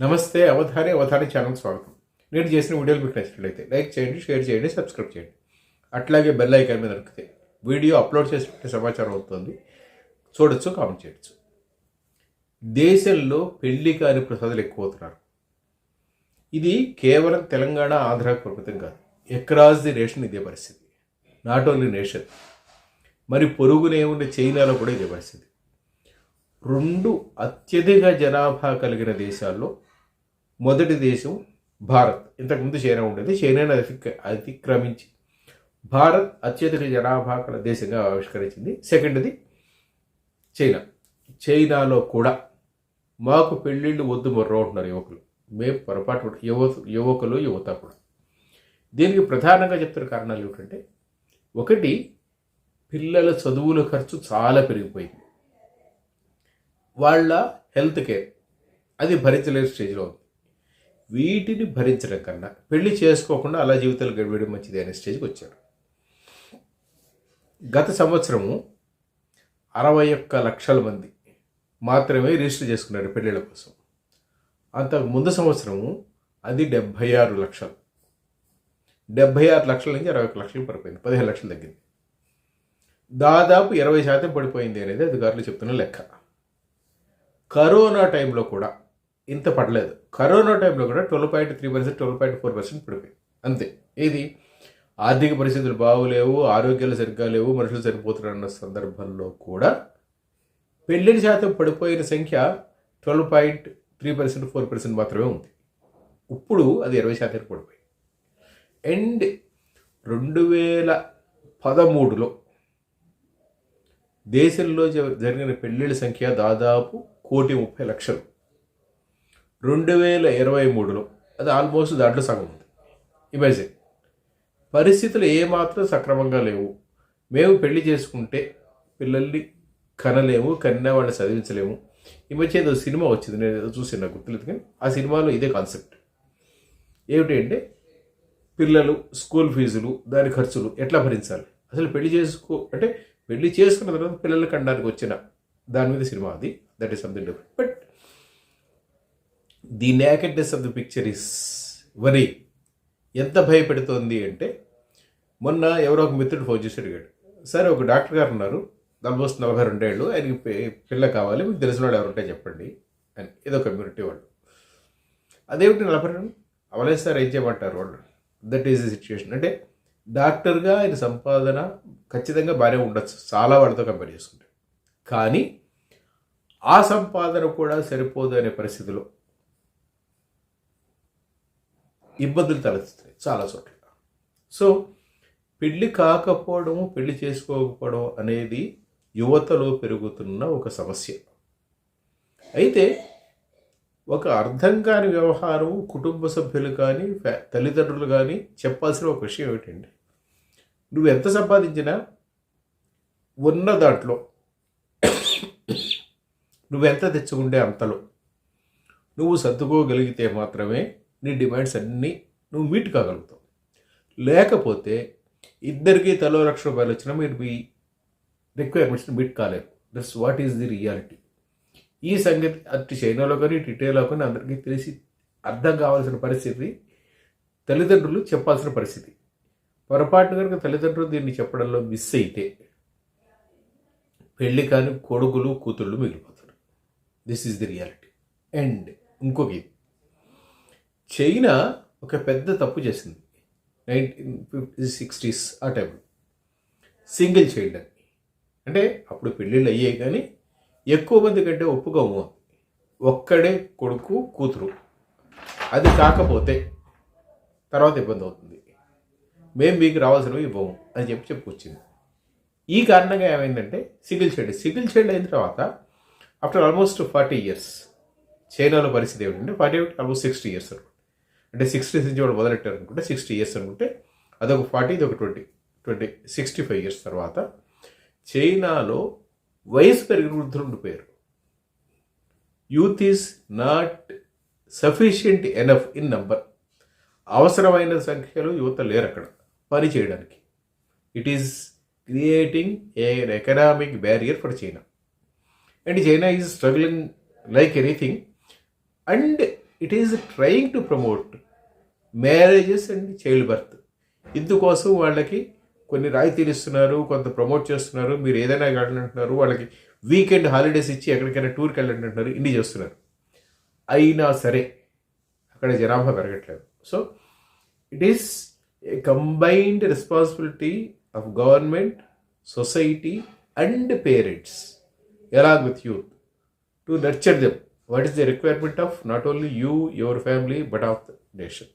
నమస్తే అవధాని అవధాని ఛానల్ స్వాగతం. నేను చేసిన వీడియోలు మీకు నచ్చినట్లయితే లైక్ చేయండి షేర్ చేయండి సబ్స్క్రైబ్ చేయండి. అట్లాగే బెల్ ఐకాన్ మీద నొక్కితే వీడియో అప్లోడ్ చేసినట్టు సమాచారం అవుతుంది. చూడొచ్చు కామెంట్ చేయొచ్చు. దేశంలో పెళ్ళి కాని ప్రసాదాలు ఎక్కువ అవుతున్నారు ఇది కేవలం తెలంగాణ ఆంధ్రా పరిమితం కాదు. ఎక్రాస్ ది నేషన్ ఇదే పరిస్థితి. Not only nation. మరి పొరుగునే ఉండే చైనాలో కూడా ఇదే పరిస్థితి. రెండు అత్యధిక జనాభా కలిగిన దేశాల్లో మొదటి దేశం భారత్. ఇంతకుముందు చైనా ఉండేది. చైనాను అతి అతిక్రమించి భారత్ అత్యధిక జనాభా కల దేశంగా ఆవిష్కరించింది. సెకండ్ది చైనా. చైనాలో కూడా మాకు పెళ్ళిళ్ళు వద్దు మొర్రో ఉంటున్నారు యువకులు. మేము పొరపాటు యువ యువకులు యువత కూడా దీనికి ప్రధానంగా చెప్తున్న కారణాలు ఏమిటంటే ఒకటి పిల్లల చదువుల ఖర్చు చాలా పెరిగిపోయింది. వాళ్ళ హెల్త్ కేర్ అది భరించలేని స్టేజ్లో ఉంది. వీటిని భరించడం కన్నా పెళ్ళి చేసుకోకుండా అలా జీవితాలు గడిపేయడం మంచిది అనే స్టేజ్కి వచ్చారు గత సంవత్సరము అరవై ఒక్క లక్షల మంది మాత్రమే రిజిస్టర్ చేసుకున్నారు పెళ్ళిళ్ళ కోసం. అంతకు ముందు సంవత్సరము అది డెబ్భై ఆరు లక్షలు. డెబ్భై ఆరు లక్షల నుంచి అరవై ఒక్క లక్షలు పడిపోయింది. పదిహేను లక్షలు తగ్గింది. దాదాపు ఇరవై శాతం పడిపోయింది అనేది అధికారులు చెప్తున్న లెక్క. కరోనా టైంలో కూడా ఇంత పడలేదు. కరోనా టైంలో కూడా twelve point three percent twelve point four percent పడిపోయింది అంతే. ఇది ఆర్థిక పరిస్థితులు బాగోలేవు ఆరోగ్యాలు సరిగ్గా లేవు మనుషులు సరిపోతున్న సందర్భంలో కూడా పెళ్ళిన శాతం పడిపోయిన సంఖ్య twelve point three percent four percent మాత్రమే ఉంది. ఇప్పుడు అది ఇరవై శాతానికి పడిపోయింది. అండ్ రెండు వేల పదమూడులో దేశంలో జ- జరిగిన పెళ్ళిళ్ళ సంఖ్య దాదాపు కోటి ముప్పై లక్షలు. రెండు వేల ఇరవై మూడులో. అది ఆల్మోస్ట్ దాంట్లో సగం ఉంది. ఇమాజిన్ పరిస్థితులు ఏమాత్రం సక్రమంగా లేవు. మేము పెళ్ళి చేసుకుంటే పిల్లల్ని కనలేము కన్నా వాళ్ళని చదివించలేము. ఈ మధ్య ఏదో సినిమా వచ్చింది. నేను ఏదో చూసి నాకు గుర్తులేదు కానీ ఆ సినిమాలో ఇదే కాన్సెప్ట్ ఏమిటి అంటే పిల్లలు స్కూల్ ఫీజులు దాని ఖర్చులు ఎట్లా భరించాలి? అసలు పెళ్ళి చేసుకో అంటే పెళ్ళి చేసుకున్న తర్వాత పిల్లలు కనడానికి వచ్చిన దాని మీద సినిమా అది. That is something different but the nakedness of the picture is very ఎంత భయపెడుతోంది అంటే మొన్న ఎవరో ఒక మిత్రుడు ఫోన్ చేసి అడిగాడు. సరే ఒక డాక్టర్ గారు ఉన్నారు. ఆల్మోస్ట్ నలభై రెండేళ్ళు. ఆయనకి పిల్ల కావాలి. మీకు తెలిసిన వాళ్ళు ఎవరుంటే చెప్పండి. అని ఏదో కమ్యూనిటీ వాళ్ళు. అదేమిటి నలభై రెండు? అవలేదు సార్ ఏం చేయమంటారు వాళ్ళు? దట్ ఈస్ ది సిచ్యువేషన్ అంటే డాక్టర్గా ఆయన సంపాదన ఖచ్చితంగా బాగానే ఉండొచ్చు. చాలా వాళ్ళతో కంపేర్ చేసుకుంటే. కానీ ఆ సంపాదన కూడా సరిపోదు అనే పరిస్థితిలో ఇబ్బందులు తలెత్తుతాయి చాలా చోట్ల. సో పెళ్ళి కాకపోవడం పెళ్ళి చేసుకోకపోవడం అనేది యువతలో పెరుగుతున్న ఒక సమస్య. అయితే ఒక అర్థం కాని వ్యవహారం కుటుంబ సభ్యులు కానీ ఫ్యా- తల్లిదండ్రులు కానీ చెప్పాల్సిన ఒక విషయం ఏమిటండి? నువ్వు ఎంత సంపాదించినా ఉన్న దాంట్లో నువ్వెంత తెచ్చుకుంటే అంతలో. నువ్వు సర్దుకోగలిగితే మాత్రమే నీ డిమాండ్స్ అన్నీ నువ్వు మీట్ కాగలుగుతావు. లేకపోతే ఇద్దరికీ తలో లక్ష రూపాయలు వచ్చినా మీరు మీ రిక్వైర్మెంట్స్ మీట్ కాలేరు. That's what is the reality ఈ సంగతి అటు చైనాలో కానీ ఇటు ఇటలీలో కానీ అందరికీ తెలిసి అర్థం కావాల్సిన పరిస్థితి తల్లిదండ్రులు చెప్పాల్సిన పరిస్థితి. పొరపాటు కనుక తల్లిదండ్రులు దీన్ని చెప్పడంలో మిస్ అయితే పెళ్ళి కాని కొడుకులు కూతుళ్ళు మిగిలిపోతారు. This is the reality and ఇంకొక ఇది చైనా ఒక పెద్ద తప్పు చేసింది. నైన్టీన్ ఫిఫ్టీ సిక్స్టీస్ ఆ టైంలో సింగిల్ చైల్డ్ అని. అంటే అప్పుడు పెళ్ళిళ్ళు అయ్యాయి కానీ ఎక్కువ మంది కంటే ఒప్పుకోము ఒక్కడే కొడుకు కూతురు. అది కాకపోతే తర్వాత ఇబ్బంది అవుతుంది. మేము మీకు రావాల్సినవి ఇవ్వము అని చెప్పి చెప్పుకొచ్చింది. ఈ కారణంగా ఏమైందంటే సింగిల్ చైల్డ్. సింగిల్ చైల్డ్ అయిన తర్వాత ఆఫ్టర్ ఆల్మోస్ట్ ఫార్టీ ఇయర్స్ చైనాలో పరిస్థితి ఏమిటంటే ఫార్టీ ఆల్మోస్ట్ సిక్స్టీ ఇయర్స్ అంటే సిక్స్టీ నుంచి వాళ్ళు మొదలెట్టారు అనుకుంటే సిక్స్టీ ఇయర్స్ అనుకుంటే అదొక ఫార్టీ ఇది ఒక twenty twenty sixty five years తర్వాత చైనాలో వయసు పెరిగిన వృద్ధులు ఉండిపోయారు. Youth is not sufficient enough in number అవసరమైన సంఖ్యలో యువత లేరు అక్కడ పని చేయడానికి. It is creating a economic barrier for China and China is struggling like anything and it is trying to promote marriages and child birth ఇందుకోసం వాళ్ళకి కొన్ని రాయితీలు ఇస్తున్నారు కొంత ప్రమోట్ చేస్తున్నారు. మీరు ఏదైనా కావాలని అంటున్నారు వాళ్ళకి వీకెండ్ హాలిడేస్ ఇచ్చి ఎక్కడికైనా టూర్కి వెళ్ళండి అంటున్నారు ఇన్ని చేస్తున్నారు. అయినా సరే అక్కడ జనాభా పెరగట్లేదు. So it is a combined responsibility of government society and parents along with youth to nurture them what is the requirement of not only you, your family, but of the nation.